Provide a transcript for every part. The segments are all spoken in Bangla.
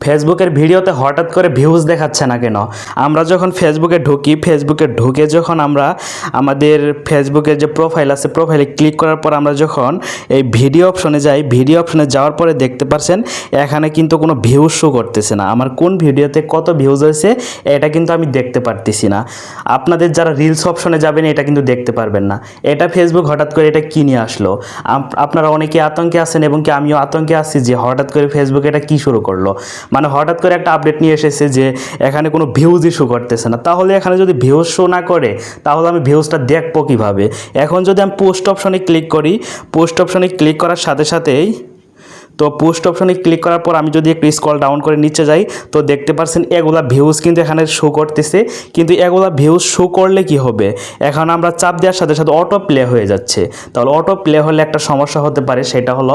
ফেসবুকের ভিডিওতে হঠাৎ করে ভিউজ দেখাচ্ছে না কেন? আমরা যখন ফেসবুকে ঢুকি, ফেসবুকে ঢুকে যখন আমরা আমাদের ফেসবুকের যে প্রোফাইল আছে প্রোফাইলে ক্লিক করার পর আমরা যখন এই ভিডিও অপশনে যাই ভিডিও অপশনে যাওয়ার পরে দেখতে পারছেন, এখানে কিন্তু কোনো ভিউজ শো করতেছে না। আমার কোন ভিডিওতে কত ভিউজ হয়েছে, এটা কিন্তু আমি দেখতে পারতেছি না। আপনাদের যারা রিলস অপশনে যাবেন, এটা কিন্তু দেখতে পারবেন না। এটা ফেসবুক হঠাৎ করে এটা কি নিয়ে আসলো? আপ- আপনারা অনেকে আতঙ্কে আছেন এবং কি আমিও আতঙ্কে আছি যে হঠাৎ করে ফেসবুক এটা কি শুরু করল? মানে হঠাৎ করে একটা আপডেট নিয়ে এসেছে যে এখানে কোনো ভিউজ ইস্যু করতেছে না। তাহলে এখানে যদি ভিউজ শো না করে, তাহলে আমি ভিউজটা দেখব কীভাবে? এখন যদি আমি পোস্ট অপশনে ক্লিক করি পোস্ট অপশনে ক্লিক করার সাথে সাথেই তো পোস্ট অপশনে ক্লিক করার পর আমি যদি একটু স্ক্রল ডাউন করে নিচে যাই, তো দেখতে পাচ্ছেন এগুলা ভিউজ কিন্তু এখানে শো করতেছে। কিন্তু এগুলা ভিউজ শো করলে কি হবে? এখন আমরা চাপ দেওয়ার সাথে সাথে অটো প্লে হয়ে যাচ্ছে। তাহলে অটো প্লে হলে একটা সমস্যা হতে পারে, সেটা হলো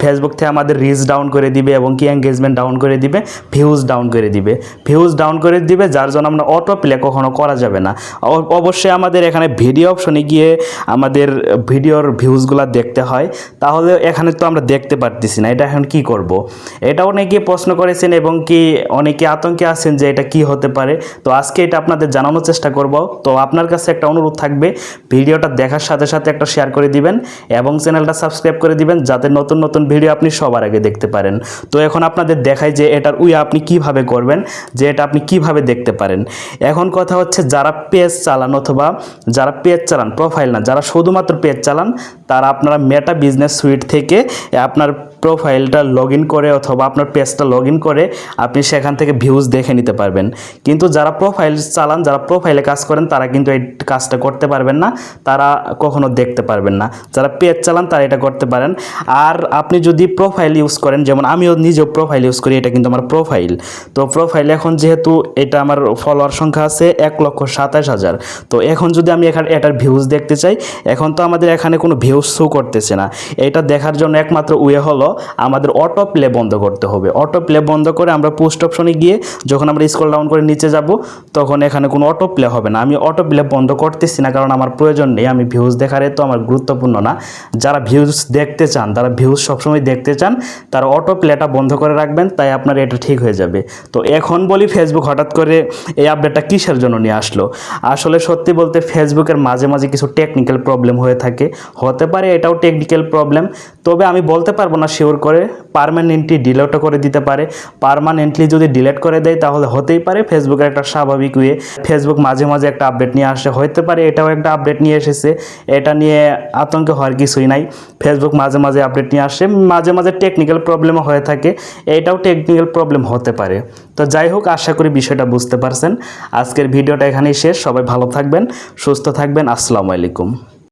ফেসবুক থেকে আমাদের রিচ ডাউন করে দিবে এবং কি এঙ্গেজমেন্ট ডাউন করে দিবে ভিউজ ডাউন করে দিবে। ভিউজ ডাউন করে দিবে, যার জন্য আমরা অটো প্লে কখনো করা যাবে না। অবশ্যই আমাদের এখানে ভিডিও অপশনে গিয়ে আমাদের ভিডিওর ভিউজগুলো দেখতে হয়। তাহলে এখানে তো আমরা দেখতে পারতেছি না। এটা এখন কি করব। এটা অনেকে প্রশ্ন করেছেন এবং কি অনেকে আতঙ্কে আছেন যে এটা কি হতে পারে। তো আজকে এটা আপনাদের জানানোর চেষ্টা করব। তো আপনার কাছে একটা অনুরোধ থাকবে, ভিডিওটা দেখার সাথে সাথে একটা শেয়ার করে দিবেন এবং চ্যানেলটা সাবস্ক্রাইব করে দিবেন যাতে নতুন নতুন ভিডিও আপনি সবার আগে দেখতে পারেন। তো এখন আপনাদের দেখাই যে এটার উই আপনি কীভাবে করবেন, যে এটা আপনি কীভাবে দেখতে পারেন। এখন কথা হচ্ছে যারা পেজ চালান অথবা যারা পেজ চালান প্রোফাইল না, যারা শুধুমাত্র পেজ চালান, তারা আপনারা মেটা বিজনেস সুইট থেকে আপনার প্রোফাইলটা লগ করে অথবা আপনার পেজটা লগ করে আপনি সেখান থেকে ভিউজ দেখে নিতে পারবেন। কিন্তু যারা প্রোফাইল চালান, যারা প্রোফাইলে কাজ করেন, তারা কিন্তু এই কাজটা করতে পারবেন না। তারা কখনো দেখতে পারবেন না। যারা পেজ চালান, তারা এটা করতে পারেন। আর আপনি যদি প্রোফাইল ইউজ করেন, যেমন আমিও নিজেও প্রোফাইল ইউজ করি, এটা কিন্তু আমার প্রোফাইল তো প্রোফাইল এখন যেহেতু এটা আমার ফলোয়ার সংখ্যা আছে এক লক্ষ সাতাশ হাজার। তো এখন যদি আমি এখানে এটার ভিউজ দেখতে চাই, এখন তো আমাদের এখানে কোনো ভিউজ শো করতেছে না। এটা দেখার জন্য একমাত্র ওয়ে হলো আমাদের অটো প্লে বন্ধ করতে হবে। অটো প্লে বন্ধ করে আমরা পোস্ট অপশনে গিয়ে যখন আমরা স্ক্রল ডাউন করে নিচে যাব, তখন এখানে কোনো অটো প্লে হবে না। আমি অটো প্লে বন্ধ করতেছি না কারণ আমার প্রয়োজন নেই। আমি ভিউজ দেখার তো আমার গুরুত্বপূর্ণ না। যারা ভিউজ দেখতে চান তারা ভিউজ সবসময় দেখতে চান, তারা অটো প্লেটা বন্ধ করে রাখবেন, তাই আপনার এটা ঠিক হয়ে যাবে। তো এখন বলি ফেসবুক হঠাৎ করে এই আপডেটটা কিসের জন্য নিয়ে আসলো? আসলে সত্যি বলতে ফেসবুকের মাঝে মাঝে কিছু টেকনিক্যাল প্রবলেম হয়ে থাকে। হতে পারে এটাও টেকনিক্যাল প্রবলেম তবে আমি বলতে পারব না শিওর করে পারমানেন্টলি ডিলেটও করে দিতে পারে। পারমানেন্টলি যদি ডিলেট করে দেয়, তাহলে হতেই পারে ফেসবুকের একটা স্বাভাবিক ওয়ে ফেসবুক মাঝে মাঝে একটা আপডেট নিয়ে আসে। হতে পারে এটাও একটা আপডেট নিয়ে এসেছে। এটা নিয়ে আতঙ্ক হওয়ার কিছুই নাই। ফেসবুক মাঝে মাঝে আপডেট নিয়ে আসে। মাঝে মাঝে টেকনিক্যাল প্রবলেমও হয়ে থাকে। এটাও টেকনিক্যাল প্রবলেম হতে পারে। তো যাই হোক, আশা করি বিষয়টা বুঝতে পারছেন। আজকের ভিডিওটা এখানেই শেষ। সবাই ভালো থাকবেন, সুস্থ থাকবেন। আসসালামু আলাইকুম।